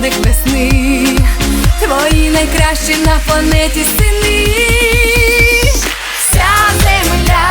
подих весни, твої найкращі на планеті сини, вся земля.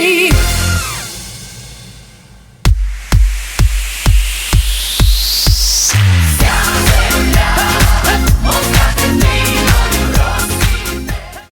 me.